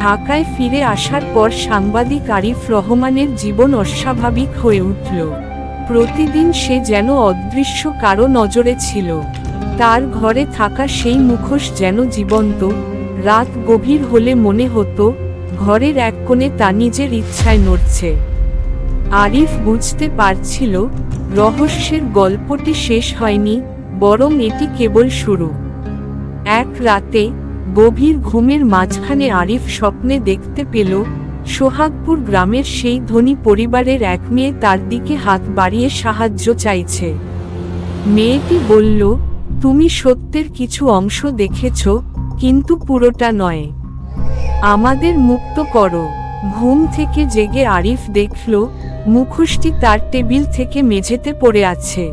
ঢাকায় ফিরে আসার পর সাংবাদিক আরিফ রহমানের জীবন অস্বাভাবিক হয়ে উঠল। প্রতিদিন সে যেন অদৃশ্য কারও নজরে ছিল। তার ঘরে থাকা সেই মুখোশ যেন জীবন্ত, রাত গভীর হলে মনে হতো, ঘরের এক কোণে তা নিজের ইচ্ছায় নড়ছে। আরিফ বুঝতে পারছিল, রহস্যের গল্পটি শেষ হয়নি, বরং এটি কেবল শুরু। এক রাতে গভীর ঘুমের মাঝখানে আরিফ স্বপ্নে দেখতে পেল, সোহাগপুর গ্রামের সেই ধনী পরিবারের এক মেয়ে তার দিকে হাত বাড়িয়ে সাহায্য চাইছে। মেয়েটি বলল, তুমি সত্যের কিছু অংশ দেখেছ, কিন্তু পুরোটা নয়। আমাদের মুক্ত করো। ঘুম থেকে জেগে আরিফ দেখল, মুখোশটি তার টেবিল থেকে মেঝেতে পড়ে আছে।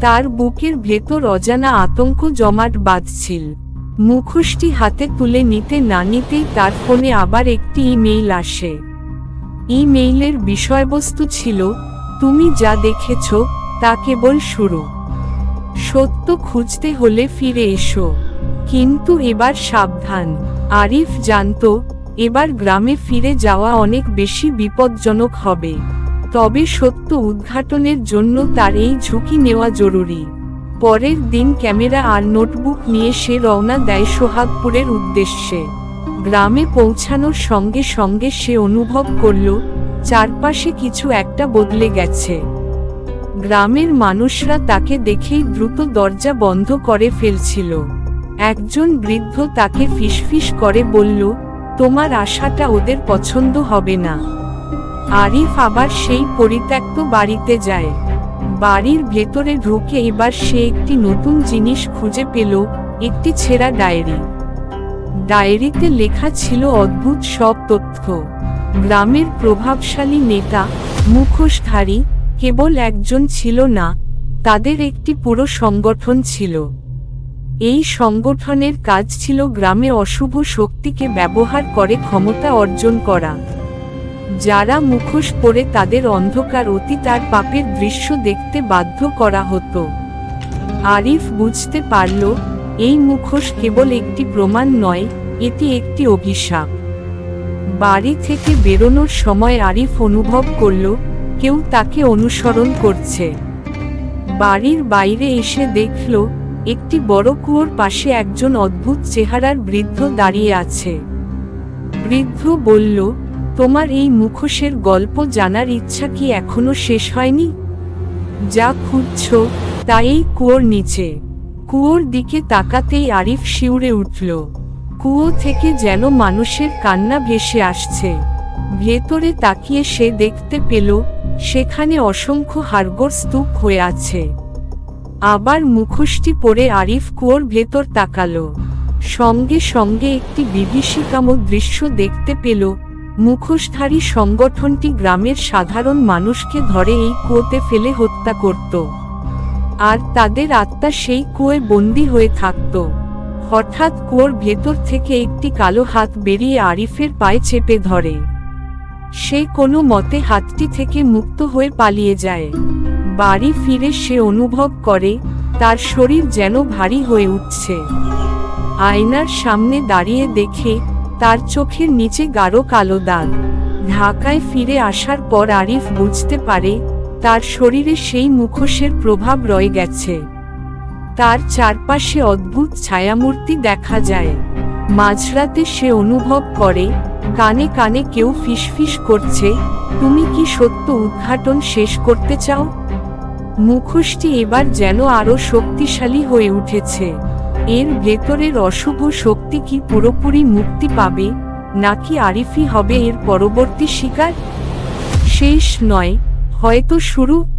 তার বুকের ভেতর অজানা আতঙ্ক জমাট বাঁধছিল। মুখোশটি হাতে তুলে নিতে না নিতেই তার ফোনে আবার একটি ইমেইল আসে। ইমেইলের বিষয়বস্তু ছিল, তুমি যা দেখেছ, তা কেবল শুরু। সত্য খুঁজতে হলে ফিরে এসো। কিন্তু এবার সাবধান। আরিফ জানত, এবার গ্রামে ফিরে যাওয়া অনেক বেশি বিপজ্জনক হবে। তবে সত্য উদ্ঘাটনের জন্য তার এই ঝুঁকি নেওয়া জরুরি। পরের দিন ক্যামেরা আর নোটবুক নিয়ে সে রওনা দেয় সোহাগপুরের উদ্দেশ্যে। গ্রামে পৌঁছানোর সঙ্গে সঙ্গে সে অনুভব করল, চারপাশে কিছু একটা বদলে গেছে। গ্রামের মানুষরা তাকে দেখেই দ্রুত দরজা বন্ধ করে ফেলছিল। একজন বৃদ্ধ তাকে ফিসফিস করে বলল, তোমার আশাটা ওদের পছন্দ হবে না। আরিফ আবার সেই পরিত্যক্ত বাড়িতে যায়। বাড়ির ভেতরে ঢুকে এবার সে একটি নতুন জিনিস খুঁজে পেল, একটি ছেঁড়া ডায়েরি। ডায়েরিতে লেখা ছিল অদ্ভুত সব তথ্য। গ্রামের প্রভাবশালী নেতা, মুখোশধারী, কেবল একজন ছিল না, তাদের একটি পুরো সংগঠন ছিল। এই সংগঠনের কাজ ছিল গ্রামে অশুভ শক্তিকে ব্যবহার করে ক্ষমতা অর্জন করা। যারা মুখোশ পরে তাদের অন্ধকার অতীত আর পাপের দৃশ্য দেখতে বাধ্য করা হতো। আরিফ বুঝতে পারল, এই মুখোশ কেবল একটি প্রমাণ নয়, এটি একটি অভিশাপ। বাড়ি থেকে বেরোনোর সময় আরিফ অনুভব করল, কেউ তাকে অনুসরণ করছে। বাড়ির বাইরে এসে দেখল, একটি বড় কুয়োর পাশে একজন অদ্ভুত চেহারার বৃদ্ধ দাঁড়িয়ে আছে। বৃদ্ধ বলল তোমার এই মুখোশের গল্প জানার ইচ্ছা কি এখনও শেষ হয়নি? যা খুঁজছ, তা এই কুয়োর নিচে। কুয়োর দিকে তাকাতেই আরিফ শিউরে উঠল। কুয়ো থেকে যেন মানুষের কান্না ভেসে আসছে। ভেতরে তাকিয়ে সে দেখতে পেল, সেখানে অসংখ্য হাড়গোড় স্তূপ হয়ে আছে। আবার মুখোশটি পরে আরিফ কুয়োর ভেতর তাকালো। সঙ্গে সঙ্গে একটি বিভীষিকাম দৃশ্য দেখতে পেল মুখোশধারী সংগঠনটি গ্রামের সাধারণ মানুষকে ধরে এই কুয়োতে ফেলে হত্যা করত। আর তাদের আত্মা সেই কুয়োয় বন্দী হয়ে থাকত। হঠাৎ কুয়োর ভেতর থেকে একটি কালো হাত বেরিয়ে আরিফের পায়ে চেপে ধরে। সে কোনো মতে হাতটি থেকে মুক্ত হয়ে পালিয়ে যায়। বাড়ি ফিরে সে অনুভব করে, তার শরীর যেন ভারী হয়ে উঠছে। আয়নার সামনে দাঁড়িয়ে দেখে তার চোখের নিচে গাঢ় কালো দাগ। ঢাকায় ফিরে আসার পর আরিফ বুঝতে পারে, তার শরীরে সেই মুখোশের প্রভাব রয়ে গেছে। তার চারপাশে অদ্ভুত ছায়ামূর্তি দেখা যায়। মাঝরাতে সে অনুভব করে, কানে কানে কেউ ফিসফিস করছে, তুমি কি সত্য উদ্ঘাটন শেষ করতে চাও? মুখোশটি এবার যেন আরও শক্তিশালী হয়ে উঠেছে। এর ভেতরের অশুভ শক্তি কি পুরোপুরি মুক্তি পাবে, নাকি আরিফি হবে এর পরবর্তী শিকার? শেষ নয়, হয়তো শুরু